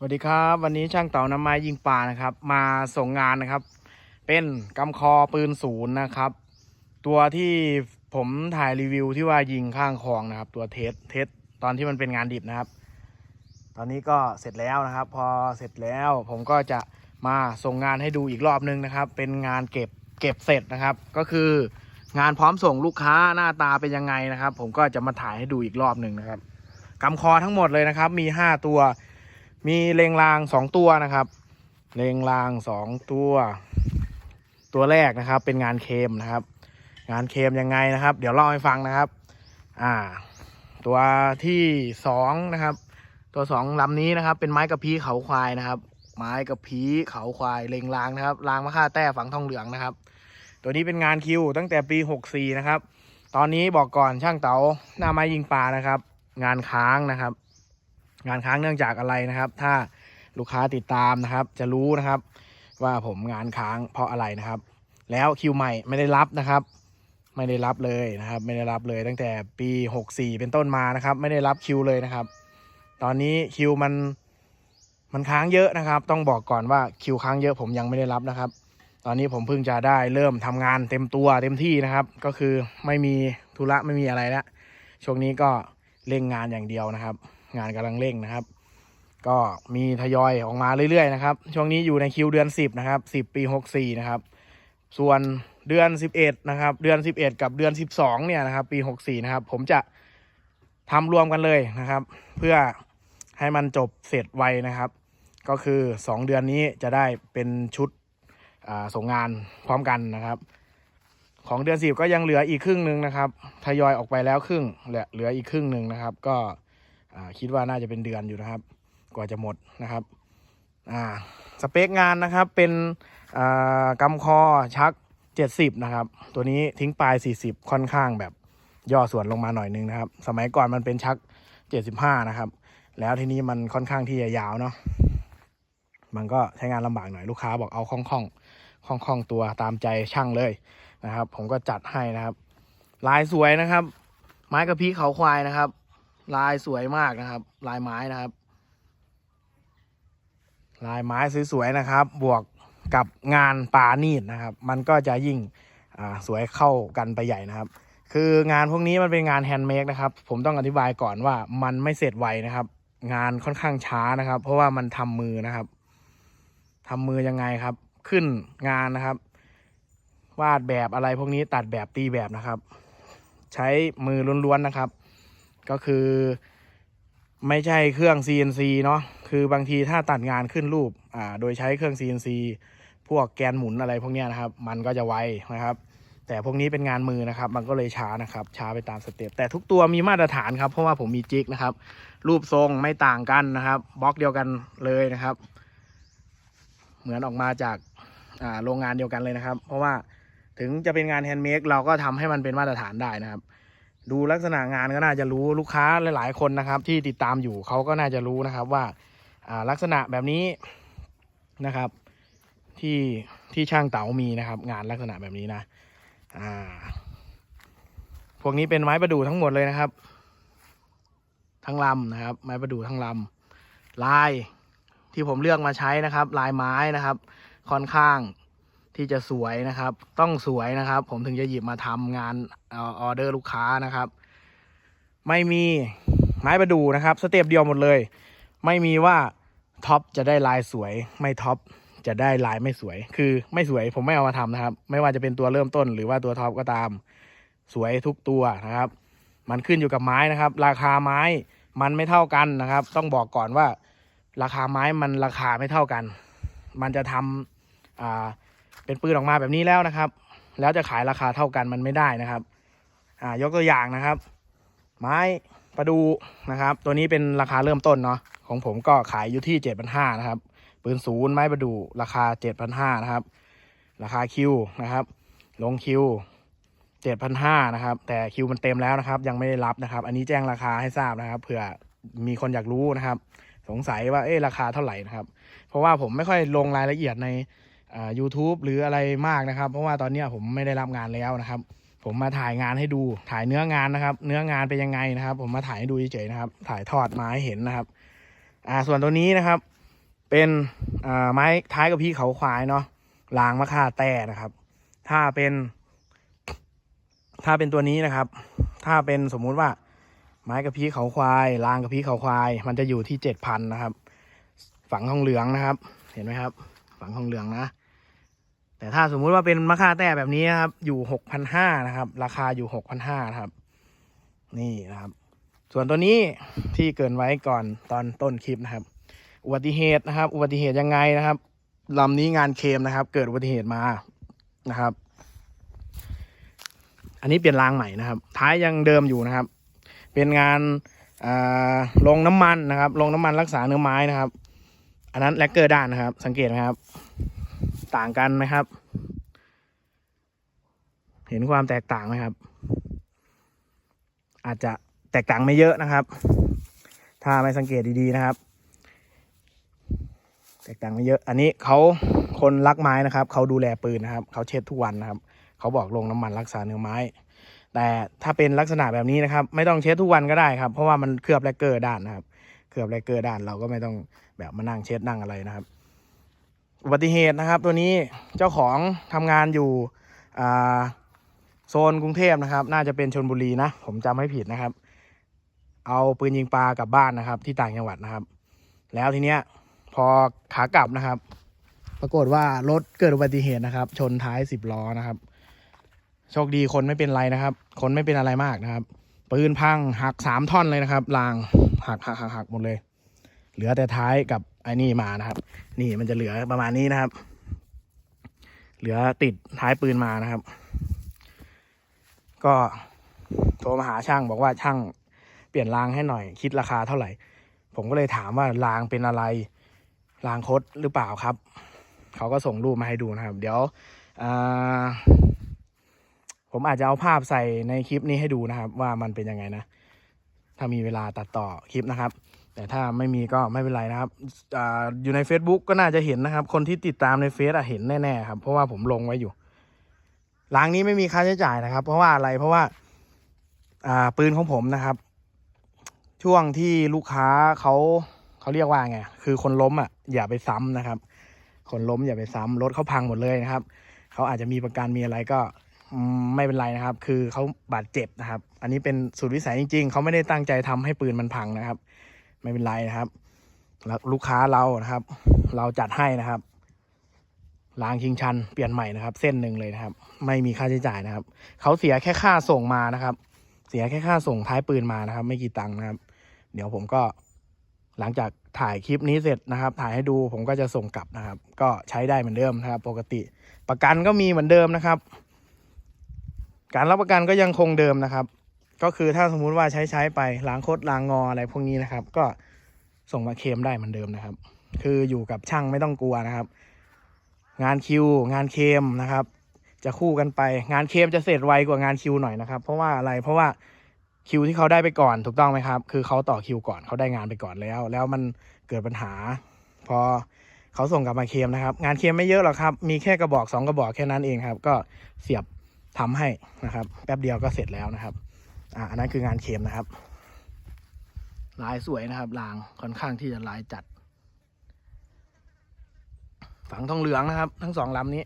สวัสดีครับ วันนี้ช่างเต่าน้ำไม้ยิงปลานะครับ มาส่งงานนะครับ เป็นกำคอปืนศูนย์นะครับ ตัวที่ผมถ่ายรีวิวที่ว่ายิงข้างคลองนะครับ ตัวเทสเทสตอนที่มันเป็นงานดิบนะครับ ตอนนี้ก็เสร็จแล้วนะครับ พอเสร็จแล้วผมก็จะมาส่งงานให้ดูอีกรอบนึงนะครับ เป็นงานเก็บเก็บเสร็จนะครับ ก็คืองานพร้อมส่งลูกค้าหน้าตาเป็นยังไงนะครับ ผมก็จะมาถ่ายให้ดูอีกรอบหนึ่งนะครับกำคอทั้งหมดเลยนะครับ มีห้าตัว มีเลงรางสองตัวนะครับ เลงรางสองตัว ตัวแรกนะครับ เป็นงานเคมนะครับ งานเคมยังไงนะครับ เดี๋ยวเล่าให้ฟังนะครับ อ่า ตัวที่สองนะครับ ตัวสองลำนี้นะครับ เป็นไม้กระพี้เขาควายนะครับ ไม้กระพี้เขาควายเลงรางนะครับรางมะค่าแต้ฝังทองเหลืองนะครับ ตัวนี้เป็นงานคิวตั้งแต่ปี64นะครับ ตอนนี้บอกก่อนช่างเต๋าหน้าไม้ยิงปลานะครับ งานค้างนะครับ งานค้างเนื่องจากอะไรนะครับ ถ้าลูกค้าติดตามนะครับ จะรู้นะครับ ว่าผมงานค้างเพราะอะไรนะครับ แล้วคิวใหม่ไม่ได้รับนะครับ ไม่ได้รับเลยนะครับ ไม่ได้รับเลยตั้งแต่ปี 64 เป็นต้นมานะครับ ไม่ได้รับคิวเลยนะครับ ตอนนี้คิวมันมันค้างเยอะนะครับ ต้องบอกก่อนว่าคิวค้างเยอะผมยังไม่ได้รับนะครับ ตอนนี้ผมเพิ่งจะได้เริ่มทำงานเต็มตัวเต็มที่นะครับ ก็คือไม่มีธุระไม่มีอะไรแล้วช่วงนี้ก็เร่งงานอย่างเดียวนะครับ งานกำลังเร่งนะครับ ก็มีทยอยออกมาเรื่อยๆนะครับ ช่วงนี้อยู่ในคิวเดือน 10 นะครับ 10 ปี 64 นะครับ ส่วนเดือน 11 นะครับ เดือน 11 กับเดือน 12 เนี่ยนะครับ ปี 64 นะครับ ผมจะทำรวมกันเลยนะครับ เพื่อให้มันจบเสร็จไวนะครับ ก็คือ 2 เดือนนี้จะได้เป็นชุดส่งงานพร้อมกันนะครับ ของเดือนสิบก็ยังเหลืออีกครึ่งหนึ่งนะครับ ทยอยออกไปแล้วครึ่งเหลือเหลืออีกครึ่งหนึ่งนะครับ ก็ คิดว่าน่าจะเป็นเดือนอยู่นะครับ กว่าจะหมดนะครับอ่าสเปคงานนะครับเป็นอ่ากำคอชัก 70 นะครับ ตัวนี้ทิ้งปลาย 40 ค่อนข้างแบบย่อส่วนลงมาหน่อยนึงนะครับ สมัยก่อนมันเป็นชัก 75 นะครับ แล้วทีนี้มันค่อนข้างที่จะยาวเนาะมันก็ใช้งานลำบากหน่อยลูกค้าบอกเอาคล่องๆคล่องคล่องตัวตามใจช่างเลยนะครับ ผมก็จัดให้นะครับ ลายสวยนะครับ ไม้กระพี้เขาควายนะครับ ลายสวยมากนะครับ ลายไม้นะครับ ลายไม้สวยๆนะครับ บวกกับงานปานีดนะครับ มันก็จะยิ่งอ่าสวยเข้ากันไปใหญ่นะครับ คืองานพวกนี้มันเป็นงานแฮนด์เมดนะครับ ผมต้องอธิบายก่อนว่ามันไม่เสร็จไวนะครับ งานค่อนข้างช้านะครับ เพราะว่ามันทำมือนะครับทำมือยังไงครับ ขึ้นงานนะครับ วาดแบบอะไรพวกนี้ตัดแบบตีแบบนะครับ ใช้มือล้วนๆนะครับ ก็คือไม่ใช่เครื่อง CNC เนาะคือบางทีถ้าตัดงานขึ้นรูปอ่าโดยใช้เครื่อง CNC พวกแกนหมุนอะไรพวกนี้นะครับ มันก็จะไวนะครับ แต่พวกนี้เป็นงานมือนะครับ มันก็เลยช้านะครับ ช้าไปตามสเต็ปแต่ทุกตัวมีมาตรฐานครับ เพราะว่าผมมีจิกนะครับ รูปทรงไม่ต่างกันนะครับบล็อกเดียวกันเลยนะครับ เหมือนออกมาจากอ่าโรงงานเดียวกันเลยนะครับ เพราะว่าถึงจะเป็นงานแฮนด์เมดเราก็ทำให้มันเป็นมาตรฐานได้นะครับ ดูลักษณะงานก็น่าจะรู้ลูกค้าหลายๆ คนนะครับ ที่ติดตามอยู่เขาก็น่าจะรู้นะครับว่าลักษณะแบบนี้นะครับ ที่ที่ช่างเต๋ามีนะครับ งานลักษณะแบบนี้นะอ่าพวกนี้เป็นไม้ประดู่ทั้งหมดเลยนะครับ ทั้งลำนะครับ ไม้ประดู่ทั้งลำลายที่ผมเลือกมาใช้นะครับ ลายไม้นะครับ ค่อนข้าง ที่จะสวยนะครับ ต้องสวยนะครับ ผมถึงจะหยิบมาทำงานออเดอร์ลูกค้านะครับ ไม่มีไม้ประดูนะครับ สเต็ปเดียวหมดเลย ไม่มีว่าท็อปจะได้ลายสวย ไม่ท็อปจะได้ลายไม่สวย คือไม่สวยผมไม่เอามาทำนะครับ ไม่ว่าจะเป็นตัวเริ่มต้นหรือว่าตัวท็อปก็ตาม สวยทุกตัวนะครับ มันขึ้นอยู่กับไม้นะครับ ราคาไม้มันไม่เท่ากันนะครับ ต้องบอกก่อนว่า ราคาไม้มันราคาไม่เท่ากัน มันจะทำอ่า เป็นปืนออกมาแบบนี้แล้วนะครับ แล้วจะขายราคาเท่ากันมันไม่ได้นะครับ อ่ายกตัวอย่างนะครับ ไม้ประดูนะครับ ตัวนี้เป็นราคาเริ่มต้นเนาะของผมก็ขายอยู่ที่เจ็ดพันห้านะครับ ปืนศูนย์ไม้ประดูราคาเจ็ดพันห้านะครับ ราคาคิวนะครับ ลงคิวเจ็ดพันห้านะครับ แต่คิวมันเต็มแล้วนะครับ ยังไม่ได้รับนะครับ อันนี้แจ้งราคาให้ทราบนะครับเผื่อมีคนอยากรู้นะครับ สงสัยว่าเอ๊ะราคาเท่าไหร่นะครับ เพราะว่าผมไม่ค่อยลงรายละเอียดใน อ่า YouTube หรืออะไรมากนะครับ เพราะว่าตอนนี้ผมไม่ได้รับงานแล้วนะครับ ผมมาถ่ายงานให้ดูถ่ายเนื้องานนะครับ เนื้องานเป็นยังไงนะครับ ผมมาถ่ายให้ดูเฉยๆนะครับ ถ่ายทอดมาให้เห็นนะครับ อ่าส่วนตัวนี้นะครับ เป็นอ่าไม้ท้ายกับพี่เขาควายเนาะรางมะค่าแต่นะครับ ถ้าเป็น ถ้าเป็นตัวนี้นะครับ ถ้าเป็นสมมุติว่า ไม้กระพี้เขาควายรางกระพี้เขาควาย มันจะอยู่ที่เจ็ดพันนะครับ ฝังทองเหลืองนะครับ เห็นไหมครับ ฝังทองเหลืองนะ แต่ถ้าสมมุติว่าเป็นมะค่าแต้แบบนี้นะครับ อยู่หกพันห้านะครับ ราคาอยู่หกพันห้าครับ นี่นะครับ ส่วนตัวนี้ที่เกินไว้ก่อนตอนต้นคลิปนะครับ อุบัติเหตุนะครับ อุบัติเหตุยังไงนะครับลำนี้งานเคมนะครับ เกิดอุบัติเหตุมานะครับ อันนี้เปลี่ยนรางใหม่นะครับ ท้ายยังเดิมอยู่นะครับ เป็นงานอ่าลงน้ำมันนะครับ ลงน้ำมันรักษาเนื้อไม้นะครับ อันนั้นแลกเกอร์ด้านนะครับ สังเกตไหมครับ ต่างกันไหมครับ เห็นความแตกต่างไหมครับ อาจจะแตกต่างไม่เยอะนะครับ ถ้าไม่สังเกตดีๆนะครับ แตกต่างไม่เยอะ อันนี้เขาคนรักไม้นะครับเขาดูแลปืนนะครับเขาเช็ดทุกวันนะครับเขาบอกลงน้ำมันรักษาเนื้อไม้ แต่ถ้าเป็นลักษณะแบบนี้นะครับ ไม่ต้องเช็ดทุกวันก็ได้ครับ เพราะว่ามันเคลือบแลกเกอร์ด้านนะครับ เคลือบแลกเกอร์ด้านเราก็ไม่ต้องแบบมานั่งเช็ดนั่งอะไรนะครับ อุบัติเหตุนะครับตัวนี้เจ้าของทำงานอยู่โซนกรุงเทพนะครับ น่าจะเป็นชนบุรีนะ ผมจำไม่ผิดนะครับ เอาปืนยิงปลากลับบ้านนะครับ ที่ต่างจังหวัดนะครับ แล้วทีเนี้ยพอขากลับนะครับ ปรากฏว่ารถเกิดอุบัติเหตุนะครับ ชนท้ายสิบล้อนะครับโชคดีคนไม่เป็นไรนะครับ คนไม่เป็นอะไรมากนะครับ ปืนพังหักสามท่อนเลยนะครับรางหักหักหักหักหมดเลย เหลือแต่ท้ายกับไอ้นี่มานะครับ นี่มันจะเหลือประมาณนี้นะครับ เหลือติดท้ายปืนมานะครับ ก็โทรมาหาช่างบอกว่าช่างเปลี่ยนรางให้หน่อย คิดราคาเท่าไหร่ ผมก็เลยถามว่ารางเป็นอะไรรางคดหรือเปล่าครับ เขาก็ส่งรูปมาให้ดูนะครับ เดี๋ยวอ่า ผมอาจจะเอาภาพใส่ในคลิปนี้ให้ดูนะครับ ว่ามันเป็นยังไงนะ ถ้ามีเวลาตัดต่อคลิปนะครับ แต่ถ้าไม่มีก็ไม่เป็นไรนะครับออยู่ใน Facebook ก็น่าจะเห็นนะครับ คนที่ติดตามในเฟซเห็นแน่ๆครับ เพราะว่าผมลงไว้อยู่รางนี้ไม่มีค่าใช้จ่ายนะครับ เพราะว่าอะไรเพราะว่าปืนของผมนะครับ ช่วงที่ลูกค้าเขาเขาเรียกว่าไงคือคนล้มอะอย่าไปซ้ำนะครับ คนล้มอย่าไปซ้ำรถเขาพังหมดเลยนะครับเขาอาจจะมีประกันมีอะไรก็ ไม่เป็นไรนะครับ คือเขาบาดเจ็บนะครับ อันนี้เป็นสุดวิสัยจริง ๆเขาไม่ได้ตั้งใจทำให้ปืนมันพังนะครับ ไม่เป็นไรนะครับแล้วลูกค้าเรานะครับ เราจัดให้นะครับรางชิงชันเปลี่ยนใหม่นะครับ เส้นหนึ่งเลยนะครับ ไม่มีค่าใช้จ่ายนะครับเขาเสียแค่ค่าส่งมานะครับ เสียแค่ค่าส่งท้ายปืนมานะครับ ไม่กี่ตังค์นะครับ เดี๋ยวผมก็หลังจากถ่ายคลิปนี้เสร็จนะครับ ถ่ายให้ดูผมก็จะส่งกลับนะครับ ก็ใช้ได้เหมือนเดิมนะครับ ปกติประกันก็มีเหมือนเดิมนะครับ การรับประกันก็ยังคงเดิมนะครับ ก็คือถ้าสมมุติว่าใช้ใช้ไปล้างโคตรล้างงออะไรพวกนี้นะครับ ก็ส่งมาเคลมได้เหมือนเดิมนะครับ คืออยู่กับช่างไม่ต้องกลัวนะครับ งานคิว งานเคลมนะครับ จะคู่กันไปงานเคลมจะเสร็จไวกว่างานคิวหน่อยนะครับ เพราะว่าอะไรเพราะว่าคิวที่เขาได้ไปก่อนถูกต้องไหมครับ คือเขาต่อคิวก่อนเขาได้งานไปก่อนแล้ว แล้วมันเกิดปัญหา พอเขาส่งกลับมาเคลมนะครับ งานเคลมไม่เยอะหรอกครับ มีแค่กระบอกสองกระบอกแค่นั้นเองครับ ก็เสียบ ทำให้นะครับ แป๊บเดียวก็เสร็จแล้วนะครับ อ่าอันนั้นคืองานเคลมนะครับ ลายสวยนะครับลางค่อนข้างที่จะลายจัด ฝังทองเหลืองนะครับ ทั้งสองลำนี้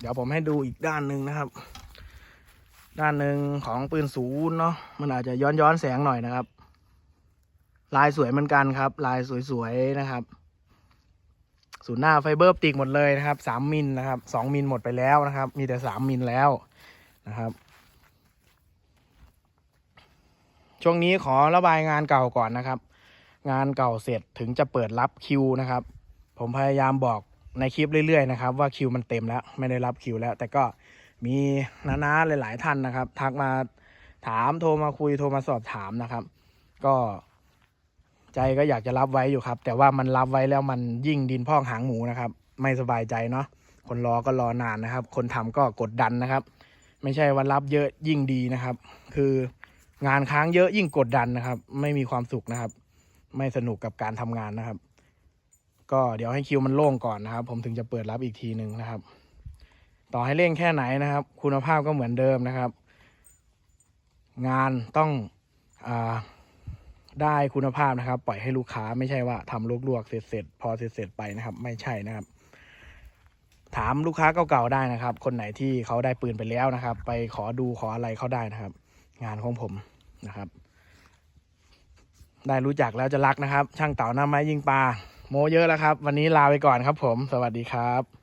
เดี๋ยวผมให้ดูอีกด้านหนึ่งนะครับ ด้านหนึ่งของปืนศูนย์เนาะมันอาจจะย้อนย้อนแสงหน่อยนะครับ ลายสวยเหมือนกันครับ ลายสวยๆนะครับ ศูนย์หน้าไฟเบอร์ติกหมดเลยนะครับสามมิลนะครับสองมิลหมดไปแล้วนะครับ มีแต่สามมิลแล้วนะครับ ช่วงนี้ขอระบายงานเก่าก่อนนะครับ งานเก่าเสร็จถึงจะเปิดรับคิวนะครับ ผมพยายามบอกในคลิปเรื่อยๆนะครับว่าคิวมันเต็มแล้วไม่ได้รับคิวแล้ว แต่ก็มีน้าๆหลาย ๆ ท่านนะครับ ทักมาถามโทรมาคุยโทรมาสอบถามนะครับ ก็ ใจก็อยากจะรับไว้อยู่ครับ แต่ว่ามันรับไว้แล้วมันยิ่งดินพอกหางหมูนะครับ ไม่สบายใจเนาะคนรอก็รอนานนะครับ คนทำก็กดดันนะครับ ไม่ใช่ว่ารับเยอะยิ่งดีนะครับ คืองานค้างเยอะยิ่งกดดันนะครับ ไม่มีความสุขนะครับ ไม่สนุกกับการทำงานนะครับ ก็เดี๋ยวให้คิวมันโล่งก่อนนะครับ ผมถึงจะเปิดรับอีกทีหนึ่งนะครับ ต่อให้เร่งแค่ไหนนะครับ คุณภาพก็เหมือนเดิมนะครับ งานต้องอ่า ได้คุณภาพนะครับ ปล่อยให้ลูกค้าไม่ใช่ว่าทำลวกๆเสร็จๆพอเสร็จๆไปนะครับ ไม่ใช่นะครับ ถามลูกค้าเก่าๆได้นะครับ คนไหนที่เขาได้ปืนไปแล้วนะครับ ไปขอดูขออะไรเขาได้นะครับ งานของผมนะครับ ได้รู้จักแล้วจะรักนะครับ ช่างเต่าหน้าไม้ยิงปลาโมเยอะแล้วครับ วันนี้ลาไปก่อนครับ ผม สวัสดีครับ